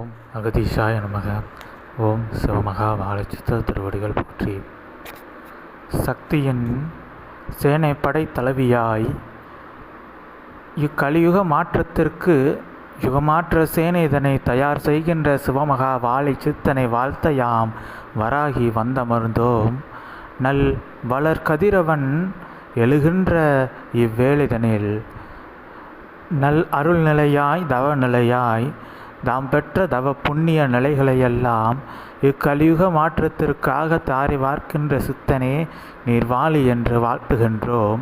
ஓம் அகதீஷாய நமக. ஓம் சிவமகா வாழச்சித்த திருவடிகள் போற்றி. சக்தியின் சேனை படை தலைவியாய் இக்கலியுக மாற்றத்திற்கு யுகமாற்ற சேனை இதனை தயார் செய்கின்ற சிவமகா வாழை சித்தனை வாழ்த்த யாம் வராகி வந்தமர்ந்தோம். நல் வளர் கதிரவன் எழுகின்ற இவ்வேளிதனில் நல் அருள் நிலையாய் நாம் தாம் பெற்ற தவ புண்ணிய நிலைகளையெல்லாம் இக்கலியுக மாற்றத்திற்காக தாரி வார்க்கின்ற சித்தனே நீர் வாழி என்று வாழ்த்துகின்றோம்.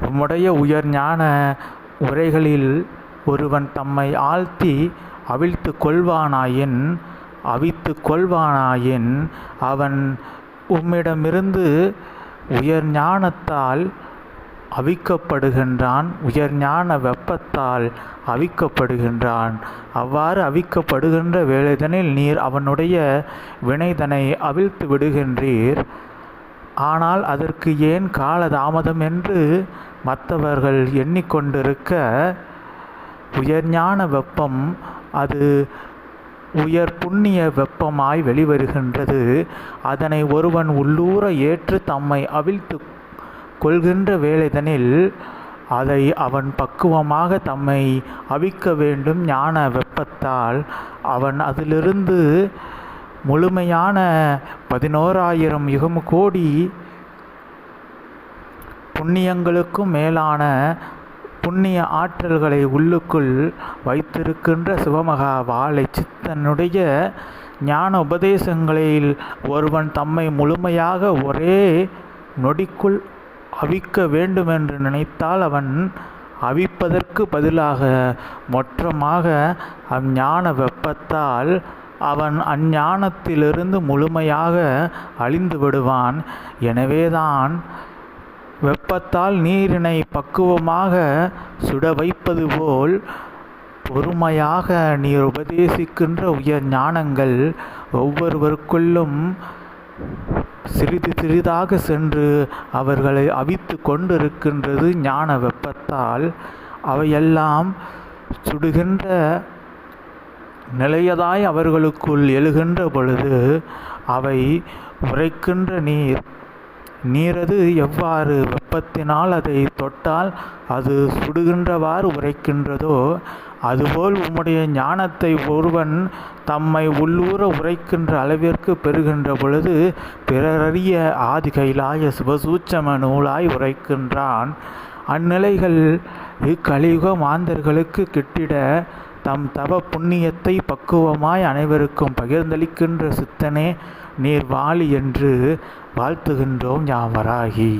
உம்முடைய உயர் ஞான உரைகளில் ஒருவன் தம்மை ஆழ்த்தி அவிழ்த்து கொள்வானாயின் அவித்து கொள்வானாயின் அவன் உம்மிடமிருந்து உயர் ஞானத்தால் அவிக்கப்படுகின்றான். உயர் ஞான வெப்பத்தால் அவிக்கப்படுகின்றான். அவ்வாறு அவிக்கப்படுகின்ற வேளைதனில் நீர் அவனுடைய வினைதனை அவிழ்த்து விடுகின்றீர். ஆனால் அதற்கு ஏன் காலதாமதம் என்று மற்றவர்கள் எண்ணிக்கொண்டிருக்க உயர்ஞான வெப்பம் அது உயர் புண்ணிய வெப்பமாய் வெளிவருகின்றது. அதனை ஒருவன் உள்ளூர ஏற்று தம்மை அவிழ்த்து கொள்கின்ற வேலைதனில் அதை அவன் பக்குவமாக தம்மை அவிக்க வேண்டும் ஞான வெப்பத்தால் அவன் அதிலிருந்து முழுமையான பதினோராயிரம் யுகம் கோடி புண்ணியங்களுக்கும் மேலான புண்ணிய ஆற்றல்களை உள்ளுக்குள் வைத்திருக்கின்ற சிவமகா வாழை சித்தனுடைய ஞான உபதேசங்களில் ஒருவன் தம்மை முழுமையாக ஒரே நொடிக்குள் அவிக்க வேண்டுமென்று நினைத்தால் அவன் அவிப்பதற்கு பதிலாக மொற்றமாக அஞ்ஞான வெப்பத்தால் அவன் அஞ்ஞானத்திலிருந்து முழுமையாக அழிந்து விடுவான். எனவேதான் வெப்பத்தால் நீரினை பக்குவமாக சுட வைப்பது போல் பொறுமையாக நீர் உபதேசிக்கின்ற உயர் ஞானங்கள் ஒவ்வொருவருக்குள்ளும் சிறிது சிறிதாக சென்று அவர்களை அவித்து கொண்டிருக்கின்றது ஞான வெப்பத்தால். அவையெல்லாம் சுடுகின்ற நிலையதாய் அவர்களுக்குள் எழுகின்ற பொழுது அவை உரைக்கின்ற நீர் நீரது எவ்வாறு வெப்பத்தினால் அதை தொட்டால் அது சுடுகின்றவாறு உரைக்கின்றதோ அதுபோல் உம்முடைய ஞானத்தை ஒருவன் தம்மை உள்ளூர உரைக்கின்ற அளவிற்கு பெறுகின்ற பொழுது பிறரறிய ஆதி கைலாய சிவசூச்சம நூலாய் உரைக்கின்றான். அந்நிலைகள் இக்கலியுக மாந்தர்களுக்கு கிட்டிட தம் தவ புண்ணியத்தை பக்குவமாய் அனைவருக்கும் பகிர்ந்தளிக்கின்ற சித்தனே நீர் வாழி என்று வாழ்த்துகின்றோம் யாவராகி.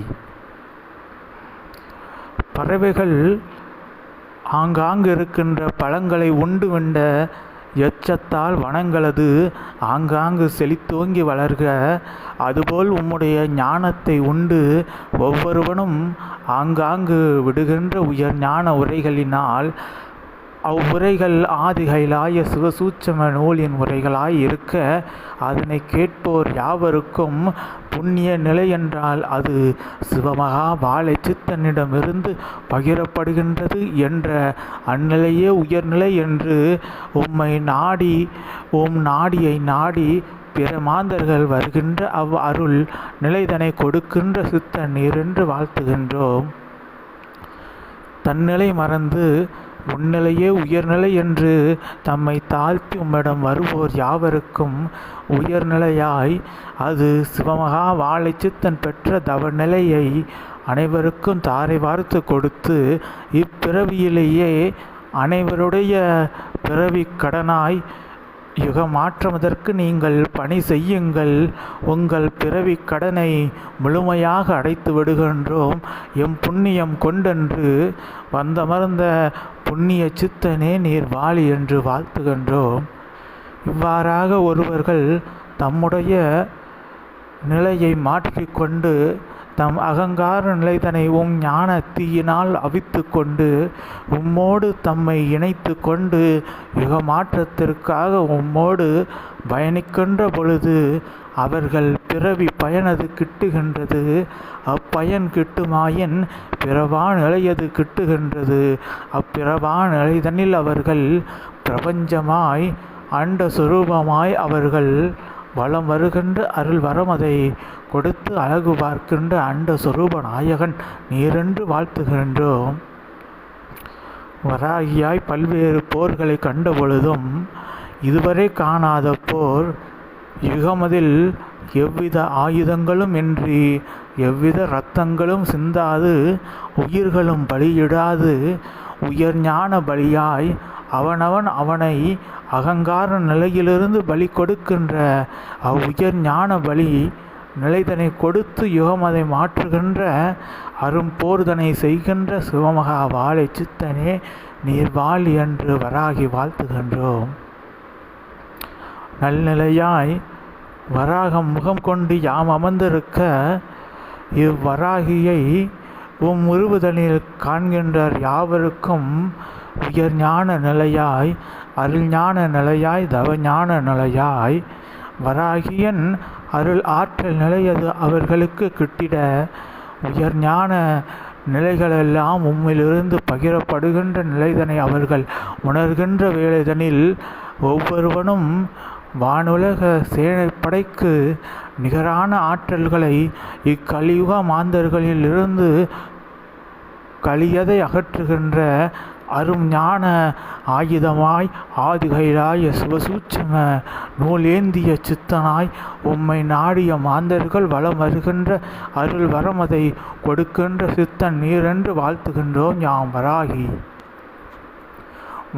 பறவைகள் ஆங்காங்கு இருக்கின்ற பழங்களை உண்டு வெண்ட எச்சத்தால் வனங்களது ஆங்காங்கு செழித்தோங்கி வளர்க அதுபோல் உம்முடைய ஞானத்தை உண்டு ஒவ்வொருவனும் ஆங்காங்கு விடுகின்ற உயர் ஞான உரைகளினால் அவ்வுரைகள் ஆதிகைலாய சிவசூச்சம நூலின் உரைகளாய் இருக்க அதனை கேட்போர் யாவருக்கும் புண்ணிய நிலை என்றால் அது சிவமகா வாழை சித்தனிடமிருந்து பகிரப்படுகின்றது என்ற அந்நிலையே உயர்நிலை என்று உம்மை நாடி உம் நாடியை நாடி பிற மாந்தர்கள் வருகின்ற அவ் அருள் நிலைதனை கொடுக்கின்ற சித்தன் நீரென்று வாழ்த்துகின்றோம். தன்னிலை மறந்து உன்னிலையே உயர்நிலை என்று தம்மை தாழ்த்தி உம்மிடம் வருவோர் யாவருக்கும் உயர்நிலையாய் அது சிவமகா வாழை சித்தன் பெற்ற தவநிலையை அனைவருக்கும் தாரை வார்த்து கொடுத்து இப்பிறவியிலேயே அனைவருடைய பிறவி கடனாய் யுகமாற்றுவதற்கு நீங்கள் பணி செய்யுங்கள். உங்கள் பிறவி கடனை முழுமையாக அடைத்து விடுகின்றோம். எம் புண்ணியம் கொண்டென்று வந்தமர்ந்த புண்ணிய சித்தனே நீர் வாழி என்று வாழ்த்துகின்றோம். இவ்வாறாக ஒருவர்கள் தம்முடைய நிலையை மாற்றிக்கொண்டு தம் அகங்கார நிலைதனை உம் ஞான தீயினால் அவித்து கொண்டு உம்மோடு தம்மை இணைத்து கொண்டு யுகமாற்றத்திற்காக உம்மோடு பயணிக்கின்ற பொழுது அவர்கள் பிறவி பயனது கிட்டுகின்றது. அப்பயன் கிட்டுமாயின் பிறவா நிலையது கிட்டுகின்றது. அப்பிறவா நிலைதனில் அவர்கள் பிரபஞ்சமாய் அண்ட சுரூபமாய் அவர்கள் வலம் வருகின்ற அருள் அதை கொடுத்து அழகு பார்க்கின்ற அண்ட சுரூப நாயகன் நீரென்று வாழ்த்துகின்றோம். வராகியாய் பல்வேறு போர்களை கண்ட பொழுதும் இதுவரை காணாத போர் யுகமதில் எவ்வித ஆயுதங்களும் இன்றி எவ்வித இரத்தங்களும் சிந்தாது உயிர்களும் பலியிடாது உயர் ஞான பலியாய் அவனவன் அவனை அகங்கார நிலையிலிருந்து பலி கொடுக்கின்ற அவ்வுயர் ஞான பலி நிலைதனை கொடுத்து யுகம் அதை மாற்றுகின்ற அரும்போர்தனை செய்கின்ற சிவமகா வாழை சித்தனே நீர் வாழ் என்று வராகி வாழ்த்துகின்றோம். நல்நிலையாய் வராகம் முகம் கொண்டு யாம் அமர்ந்திருக்க இவ்வராகியை உம் உருவுதலில் காண்கின்றார் யாவருக்கும் உயர் ஞான நிலையாய் அருள் ஞான நிலையாய் தவஞான நிலையாய் வராகியன் அருள் ஆற்றல் நிலையது அவர்களுக்கு கிட்டிட உயர் ஞான நிலைகளெல்லாம் உம்மிலிருந்து பகிரப்படுகின்ற நிலைதனை அவர்கள் உணர்கின்ற வேலைதனில் ஒவ்வொருவனும் வானுலக சேனைப்படைக்கு நிகரான ஆற்றல்களை இக்கலியுக மாந்தர்களிலிருந்து கலியதை அகற்றுகின்ற அரும் ஞான ஆயுதமாய் ஆதிகைராய சிவசூட்சம நூலேந்திய சித்தனாய் உம்மை நாடிய மாந்தர்கள் வளம் வருகின்ற அருள் வரமதை கொடுக்கின்ற சித்தன் நீரென்று வாழ்த்துகின்றோம் யாம் வராகி.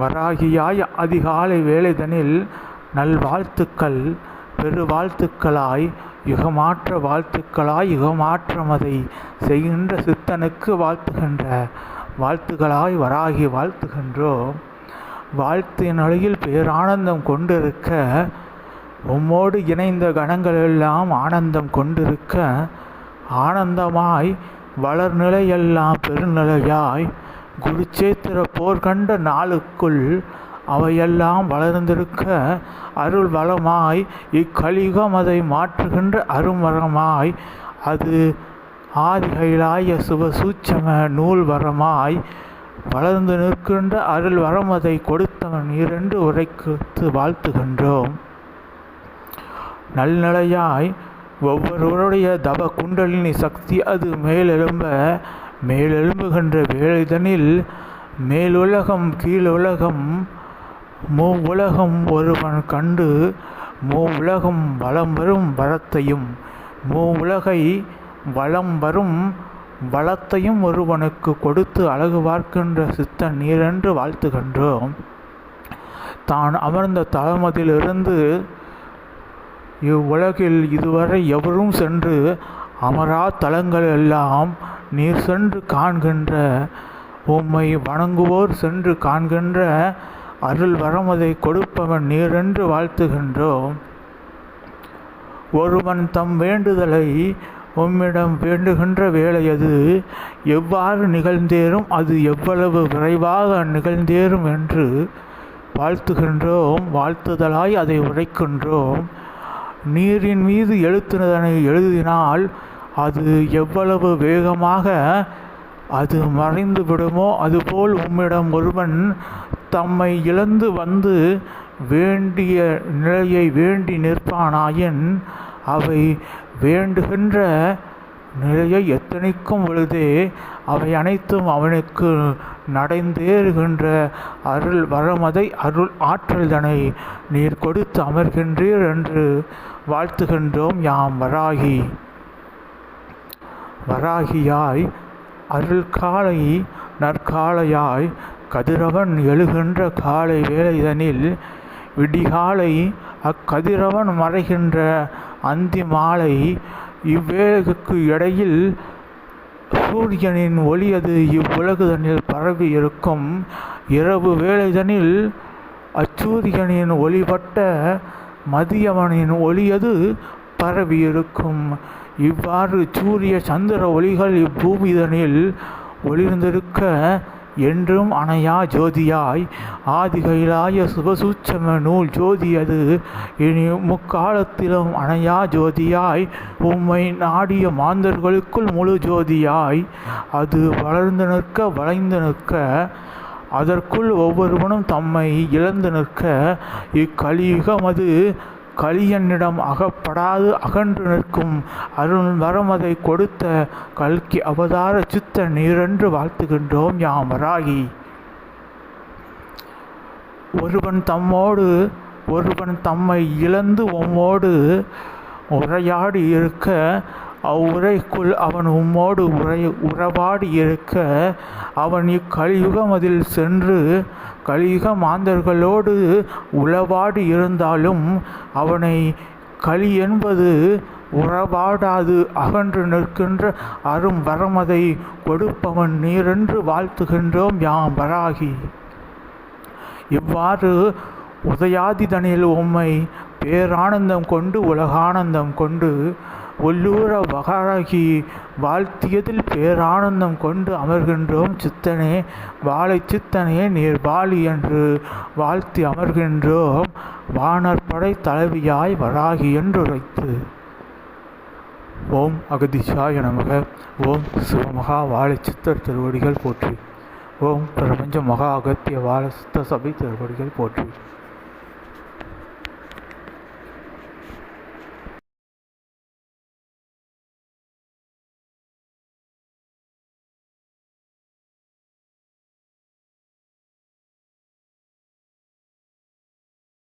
வராகியாய் அதிகாலை வேலைதனில் நல்வாழ்த்துக்கள் பெரு வாழ்த்துக்களாய் யுகமாற்ற வாழ்த்துக்களாய் யுகமாற்றமதை செய்கின்ற சித்தனுக்கு வாழ்த்துகின்ற வாழ்த்துகளாய் வராகி வாழ்த்துகின்றோம் வாழ்த்தின் அழகில் பேரானந்தம் கொண்டிருக்க உம்மோடு இணைந்த கணங்களெல்லாம் ஆனந்தம் கொண்டிருக்க ஆனந்தமாய் வளர்நிலையெல்லாம் பெருநிலையாய் குருச்சேத்திர போர் கண்ட நாளுக்குள் அவையெல்லாம் வளர்ந்திருக்க அருள் வளமாய் இக்கலிகம் அதை மாற்றுகின்ற அருமரமாய் அது ஆதிகைலாய சுபசூச்சம நூல் வரமாய் வளர்ந்து நிற்கின்ற அருள் வரமதை அதை கொடுத்தவன் இரண்டு உரைக்கு வாழ்த்துகின்றோம். நல்நிலையாய் ஒவ்வொருவருடைய தவ குண்டலினி சக்தி அது மேலெழும்ப மேலெழும்புகின்ற வேலைதனில் மேலுலகம் கீழுலகம் மூ உலகம் ஒருவன் கண்டு மூ உலகம் வளம் வரும் வரத்தையும் மூ உலகை வளம் வரும் வளத்தையும் ஒருவனுக்கு கொடுத்து அழகு பார்க்கின்ற சித்தன் நீரென்று வாழ்த்துகின்றோம். தான் அமர்ந்த தளமதிலிருந்து இவ்வுலகில் இதுவரை எவரும் சென்று அமரா தலங்கள் எல்லாம் நீர் சென்று காண்கின்ற உம்மை வணங்குவோர் சென்று காண்கின்ற அருள் வரமதை கொடுப்பவன் நீரென்று வாழ்த்துகின்றோம். ஒருவன் தம் வேண்டுதலை உம்மிடம் வேண்டுகின்ற வேலையது எவ்வாறு நிகழ்ந்தேறும்? அது எவ்வளவு விரைவாக நிகழ்ந்தேறும் என்று வாழ்த்துகின்றோம் வாழ்த்துதலாய் அதை உரைக்கின்றோம். நீரின் மீது எழுத்துனதனை எழுதினால் அது எவ்வளவு வேகமாக அது மறைந்து விடுமோ? அதுபோல் உம்மிடம் ஒருவன் தம்மை இழந்து வந்து வேண்டிய நிலையை வேண்டி நிற்பானாயின் அவை வேண்டுகின்ற நிலையை எத்தனைக்கும் பொழுதே அவை அனைத்தும் அவனுக்கு நடைந்தேறுகின்ற அருள் வரமதை அருள் ஆற்றல்தனை நீர் கொடுத்து அமர்கின்றீர் என்று வாழ்த்துகின்றோம் யாம் வராகி. வராகியாய் அருள் காலை நற்காலையாய் கதிரவன் எழுகின்ற காலை வேலைதனில் விடிகாலை அக்கதிரவன் மறைகின்ற அந்தி மாலை இவ்வேளைக்கு இடையில் சூரியனின் ஒளியது இவ்வுலகுதனில் பரவி இருக்கும். இரவு வேளைதனில் அச்சூரியனின் ஒளிபட்ட மதியவனின் ஒளியது பரவி இருக்கும். இவ்வாறு சூரிய சந்திர ஒளிகள் இப்பூமிதனில் ஒளிர்ந்திருக்க என்றும் அணையா ஜோதியாய் ஆதிகைலாய சுபசூட்சம நூல் ஜோதி அது. இனி முக்காலத்திலும் அணையா ஜோதியாய் உம்மை நாடிய மாந்தர்களுக்குள் முழு ஜோதியாய் அது வளர்ந்து நிற்க வளைந்து நிற்க அதற்குள் ஒவ்வொருவனும் தம்மை இழந்து நிற்க இக்கலியுகம் அது கலியனிடம் அகப்படாது அகன்று நிற்கும் அருள் வரமதை கொடுத்த கல்கி அவதார சித்த நீரென்று வாழ்த்துகின்றோம் யாமராகி. ஒருவன் தம்மோடு ஒருவன் தம்மை இழந்து உம்மோடு உரையாடி இருக்க அவ்வுரைக்குள் அவன் உம்மோடு உரை உறவாடி இருக்க அவன் இக்கலியுகமதில் சென்று கலியுக மாந்தர்களோடு உளவாடி இருந்தாலும் அவனை களி என்பது உறவாடாது அகன்று நிற்கின்ற அரும் வரமதை கொடுப்பவன் நீரென்று வாழ்த்துகின்றோம் யாம் வராகி. இவ்வாறு உதயாதிதனில் உம்மை பேரானந்தம் கொண்டு உலகானந்தம் கொண்டு உள்ளூர வகாரகி வாழ்த்தியதில் பேரானந்தம் கொண்டு அமர்கின்றோம் சித்தனே வாழை சித்தனே நீர் வாழி என்று வாழ்த்தி அமர்கின்றோம். வானற்படை தலைவியாய் வராகி என்று ஓம் அகதிஷாய நமக. ஓம் சிவமகா வாழை சித்தர் திருவடிகள் போற்றி. ஓம் பிரபஞ்ச மகா அகத்திய வாழ சித்த சபை திருவடிகள் போற்றி.